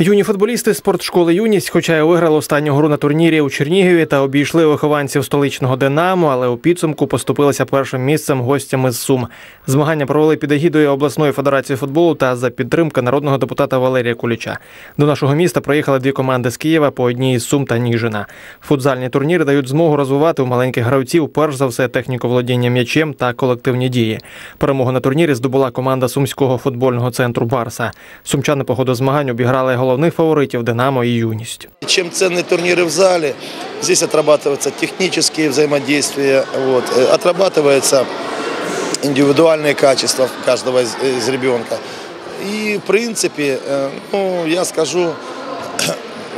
Юні футболісти спортшколи Юність, хоча й виграли останню гру на турнірі у Чернігові та обійшли вихованців столичного Динамо, але у підсумку поступилися першим місцем гостями з Сум. Змагання провели під егідою обласної федерації футболу та за підтримки народного депутата Валерія Куліча. До нашого міста приїхали дві команди з Києва по одній із Сум та Ніжина. Футзальні турніри дають змогу розвивати у маленьких гравців перш за все техніку володіння м'ячем та колективні дії. Перемогу на турнірі здобула команда сумського футбольного центру Барса. Сумчани по ходу змагань обіграли головних фаворитів Динамо і Юність. Чем ценны турниры в зале, здесь отрабатываются технические взаимодействия, вот, э, отрабатываются индивидуальные качества каждого из, из ребенка. И в принципе, э, ну, я скажу,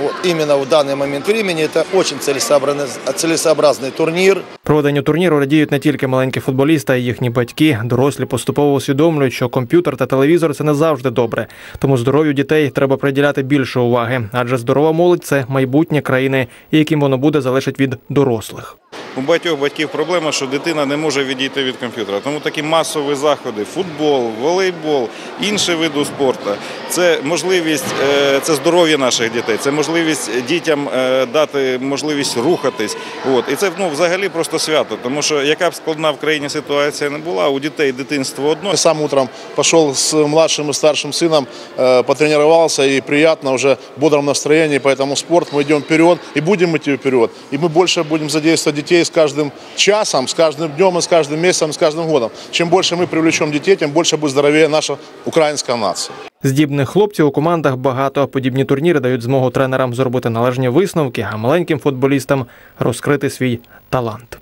вот, именно в данный момент времени это очень целесообразный, целесообразный турнир. Проведенню турніру радіють не тільки маленькі футболісти, а й їхні батьки. Дорослі поступово усвідомлюють, що комп'ютер та телевізор це не завжди добре. Тому здоров'ю дітей треба приділяти більше уваги, адже здорова молодь це майбутнє країни, і яким воно буде залежить від дорослих. У багатьох батьків проблема, що дитина не може відійти від комп'ютера. Тому такі масові заходи, футбол, волейбол, інші види спорту це можливість, е, це здоров'я наших дітей, це можливість дітям е, дати можливість рухатись. От. І це ну, взагалі просто свято, тому що яка б складна в країні ситуація не була, у дітей дитинство одно. Я сам утром пошел с младшим и старшим сыном, э, потренировался и приятно уже в бодром настроении, поэтому спорт мы идем вперед и будем идти вперед. И мы больше будем задействовать детей с каждым часом, с каждым днем, и с каждым месяцем, с каждым годом. Чем больше мы привлечем детей, тем больше будет здоровее наша украинская нация. Здібних хлопців у командах багато. Подібні турніри дають змогу тренерам зробити належні висновки, а маленьким футболістам розкрити свій талант.